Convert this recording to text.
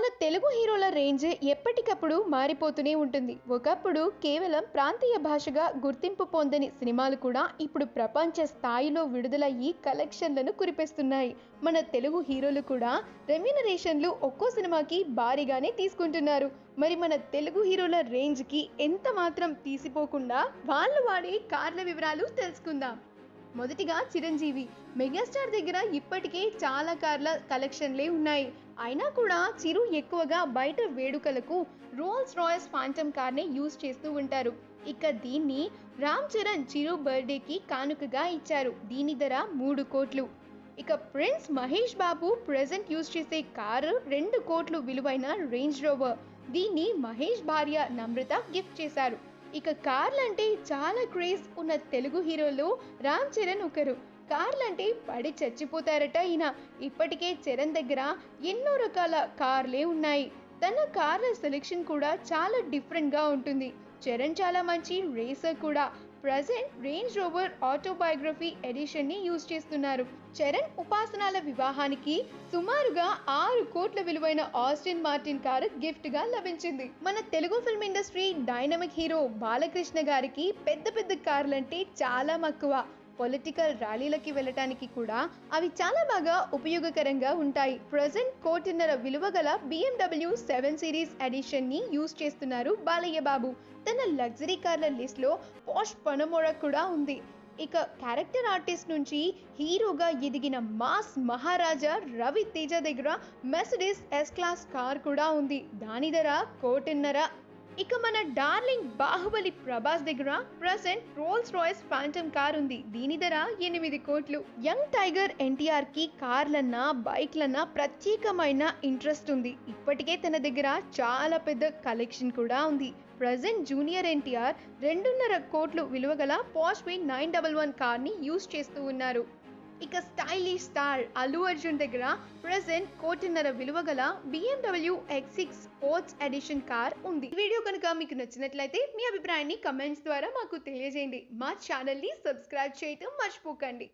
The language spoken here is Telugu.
మన తెలుగు హీరోల రేంజ్ ఎప్పటికప్పుడు మారిపోతూనే ఉంటుంది. ఒకప్పుడు కేవలం ప్రాంతీయ భాషగా గుర్తింపు పొందని సినిమాలు కూడా ఇప్పుడు ప్రపంచ స్థాయిలో విడుదలయ్యి కలెక్షన్లను కురిపిస్తున్నాయి. మన తెలుగు హీరోలు కూడా రెమ్యునరేషన్లు ఒక్కో సినిమాకి భారీగానే తీసుకుంటున్నారు. మరి మన తెలుగు హీరోల రేంజ్కి ఎంత మాత్రం తీసిపోకుండా వాళ్ళు వాడే కార్ల వివరాలు తెలుసుకుందాం. మొదటిగా చిరంజీవి మెగాస్టార్ దగ్గర ఇప్పటికే చాలా కార్ల కలెక్షన్లే ఉన్నాయి. అయినా కూడా చిరు ఎక్కువగా బయట వేడుకలకు రోల్స్ రాయల్స్ ఫాంటమ్ కార్నే యూజ్ చేస్తూ ఉంటారు. ఇక దీన్ని రామ్ చరణ్ చిరు బర్త్డేకి కానుకగా ఇచ్చారు. దీని ధర మూడు కోట్లు. ఇక prince Mahesh Babu present use చేసే కారు రెండు కోట్లు విలువైన రేంజ్ రోవర్. దీన్ని మహేష్ భార్య నమ్రత గిఫ్ట్ చేశారు. ఇక కార్లంటే చాలా క్రేజ్ ఉన్న తెలుగు హీరోలు రామ్ చరణ్ ఒకరు. కార్లంటే పడి చచ్చిపోతారట ఈయన. ఇప్పటికే చరణ్ దగ్గర ఎన్నో రకాల కార్లే ఉన్నాయి. తన కార్ల సెలెక్షన్ కూడా చాలా డిఫరెంట్గా ఉంటుంది. చరణ్ చాలా మంచి రేసర్ కూడా. ప్రజెంట్ రేంజ్ రోవర్ ఆటోబయోగ్రఫీ ఎడిషన్ని యూజ్ చేస్తున్నారు. చరణ్ ఉపాసనాల వివాహానికి సుమారుగా ఆరు కోట్ల విలువైన ఆస్టిన్ మార్టిన్ కారు గిఫ్ట్గా లభించింది. మన Telugu film industry dynamic hero Balakrishna గారికి పెద్ద పెద్ద కార్లంటే చాలా మక్కువ. పొలిటికల్ ర్యాలీలకి వెళ్ళటానికి కూడా అవి చాలా బాగా ఉపయోగకరంగా ఉంటాయి. ప్రజెంట్ కోటిన్నర విలువ గల బిఎండబ్ల్యూ సెవెన్ సిరీస్ ఎడిషన్ని యూజ్ చేస్తున్నారు బాలయ్య బాబు. తన లగ్జరీ కార్ల లిస్ట్లో పాష్ పనమోడ కూడా ఉంది. ఇక క్యారెక్టర్ ఆర్టిస్ట్ నుంచి హీరోగా ఎదిగిన మాస్ మహారాజా రవి తేజ దగ్గర మెసడిస్ ఎస్ క్లాస్ కార్ కూడా ఉంది. దాని ధర కోటిన్నర ఇక మన డార్లింగ్ బాహుబలి ప్రభాస్ దగ్గర present Rolls Royals Phantom car ఉంది. దీని ధర ఎనిమిది కోట్లు. యంగ్ టైగర్ ఎన్టీఆర్కి కార్లన్నా బైక్లన్నా ప్రత్యేకమైన ఇంట్రెస్ట్ ఉంది. ఇప్పటికే తన దగ్గర చాలా పెద్ద కలెక్షన్ కూడా ఉంది. ప్రజెంట్ జూనియర్ ఎన్టీఆర్ రెండున్నర కోట్లు విలువగల పాష్వి నైన్ డబల్ వన్ కార్ని యూజ్ చేస్తూ ఉన్నారు. ఇక స్టైలిష్ స్టార్ అల్లు అర్జున్ దగ్గర ప్రెసెంట్ కోటిన్నర విలువ గల BMW X six sports edition car ఉంది. ఈ వీడియో కనుక మీకు నచ్చినట్లయితే మీ అభిప్రాయాన్ని కమెంట్స్ ద్వారా మాకు తెలియజేయండి. మా ఛానల్ని సబ్స్క్రైబ్ చేయటం మర్చిపోకండి.